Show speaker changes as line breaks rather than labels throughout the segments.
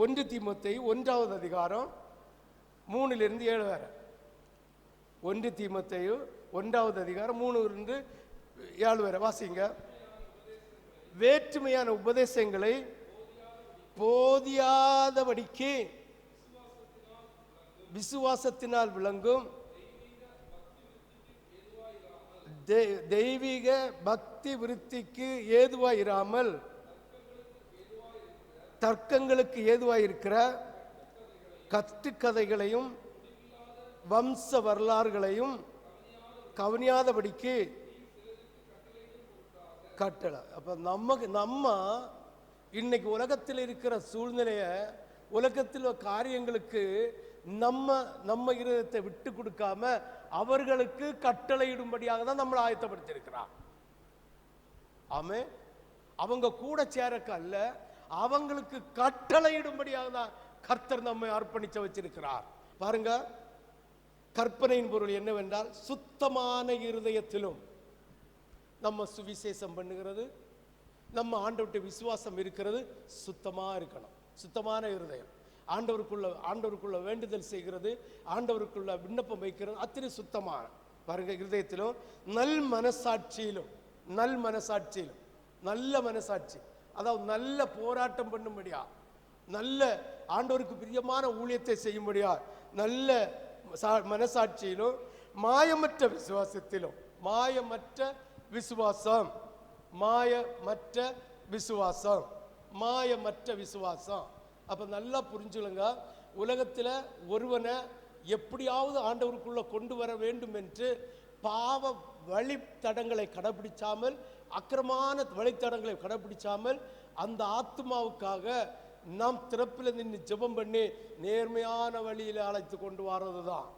ஒன்று தீமத்தை ஒன்றாவது அதிகாரம் மூணுலேருந்து ஏழு வரை. ஒன்று தீமத்தையும் ஒன்றாவது அதிகாரம் மூணு இருந்து ஏழு வரை. வாசிங்க. வேற்றுமையான உபதேசங்களை போதியாதபடிக்கு விசுவாசத்தினால் விளங்கும் தெ- தெய்வீக பக்தி விருத்திக்கு ஏதுவாயிராமல் தர்க்கங்களுக்கு ஏதுவாயிருக்கிற கட்டுக்கதைகளையும் வம்ச வரலாறுகளையும் கவனியாதபடிக்கு கட்டளை. அப்ப நம்ம நம்ம இன்னைக்கு உலகத்தில் இருக்கிற சூழ்நிலைய உலகத்தில் காரியங்களுக்கு நம்ம நம்ம இருதயத்தை விட்டு கொடுக்காம அவர்களுக்கு கட்டளையிடும்படியாக தான் நம்மளை ஆயத்தப்படுத்தியிருக்கிறான். ஆமே அவங்க கூட சேரக்க அல்ல. அவங்களுக்கு கட்டளையிடும்படியாக தான் கர்த்தர் நம்மை அர்ப்பணிச்ச வச்சிருக்கிறார். பாருங்க கற்பனையின் பொருள் என்னவென்றால் சுத்தமான இருதயத்திலும் நம்ம சுவிசேஷம் பண்ணுகிறது நம்ம ஆண்டவர்கிட்ட விசுவாசம் இருக்கிறது சுத்தமாக இருக்கணும். சுத்தமான இருதயம். ஆண்டவருக்குள்ள ஆண்டவருக்குள்ள வேண்டுதல் செய்கிறது ஆண்டவருக்குள்ள விண்ணப்பம் வைக்கிறது அத்தனை சுத்தமான. பாருங்க இருதயத்திலும் நல் மனசாட்சியிலும் நல் மனசாட்சியிலும் நல்ல மனசாட்சி. அதாவது நல்ல போராட்டம் பண்ணும்படியா? நல்ல ஆண்டவருக்கு பிரியமான ஊழியத்தை செய்யும்படியா? நல்ல சா- மனசாட்சியிலும் மாயமற்ற விசுவாசத்திலும். மாயமற்ற விசுவாசம். மாயமற்ற விசுவாசம். மாயமற்ற விசுவாசம். அப்ப நல்லா புரிஞ்சுக்கலுங்க உலகத்தில் ஒருவனை எப்படியாவது ஆண்டவருக்குள்ள கொண்டு வர வேண்டும் என்று பாவ வழித்தடங்களை கடைபிடிச்சாமல் அக்கிரமான வழித்தடங்களை கடைபிடிச்சாமல் அந்த ஆத்மாவுக்காக நாம் திறப்பில் நின்று ஜெபம் பண்ணி நேர்மையான வழியில் அழைத்து கொண்டு வர்றது தான்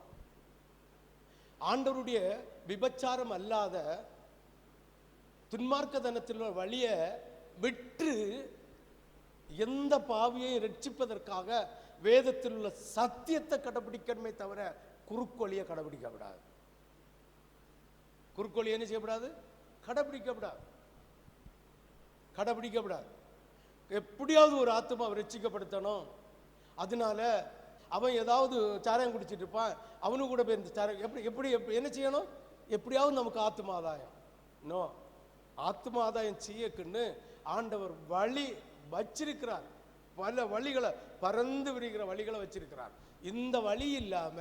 ஆண்டவருடைய விபச்சாரம் அல்லாத துன்மார்க்கதனத்தில் உள்ள வழியை விட்டு எந்த பாவியை ரட்சிப்பதற்காக வேதத்தில் உள்ள சத்தியத்தை கடைபிடிக்கணுமே தவிர குறுக்கோழியை கடைபிடிக்கப்படாது குறுக்கோழி என்ன செய்யப்படாது? கடைபிடிக்கப்படாது. கடைபிடிக்கப்படாது. எப்படியாவது ஒரு ஆத்மாவை ரட்சிக்கப்படுத்தணும் அதனால அவன் ஏதாவது சாராயம் குடிச்சிட்டு இருப்பான். அவனு கூட போய் இந்த சாராயம் எப்படி எப்படி எப்படி- என்ன செய்யணும்? எப்படியாவது நமக்கு ஆத்ம ஆதாயம். நோ ஆத்ம ஆதாயம் செய்யக்குன்னு ஆண்டவர் வழி வச்சிருக்கிறார். பல வழிகளை பறந்து விரிகிற வழிகளை வச்சிருக்கிறார். இந்த வழி இல்லாம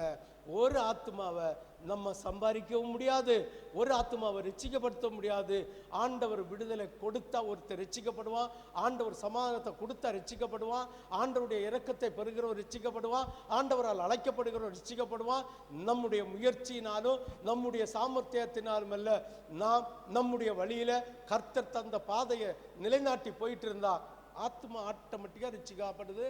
ஒரு ஆத்மாவை நம்ம சம்பாதிக்கவும் முடியாது ஒரு ஆத்மாவை ரட்சிக்கப்படுத்த முடியாது. ஆண்டவர் விடுதலை கொடுத்தா ஒருத்தர் ரட்சிக்கப்படுவான் ஆண்டவர் சமாதானத்தை கொடுத்தா ரட்சிக்கப்படுவான் ஆண்டவருடைய இறக்கத்தை பெறுகிறவர் ரட்சிக்கப்படுவான் ஆண்டவரால் அழைக்கப்படுகிறவர் ரட்சிக்கப்படுவான் நம்முடைய முயற்சியினாலும் நம்முடைய சாமர்த்தியத்தினாலும் அல்ல நாம் நம்முடைய வழியில கர்த்தர் தந்த பாதையை நிலைநாட்டி போயிட்டு இருந்தா ஆத்மா ஆட்டோமேட்டிக்காக ரட்சிக்கப்படுது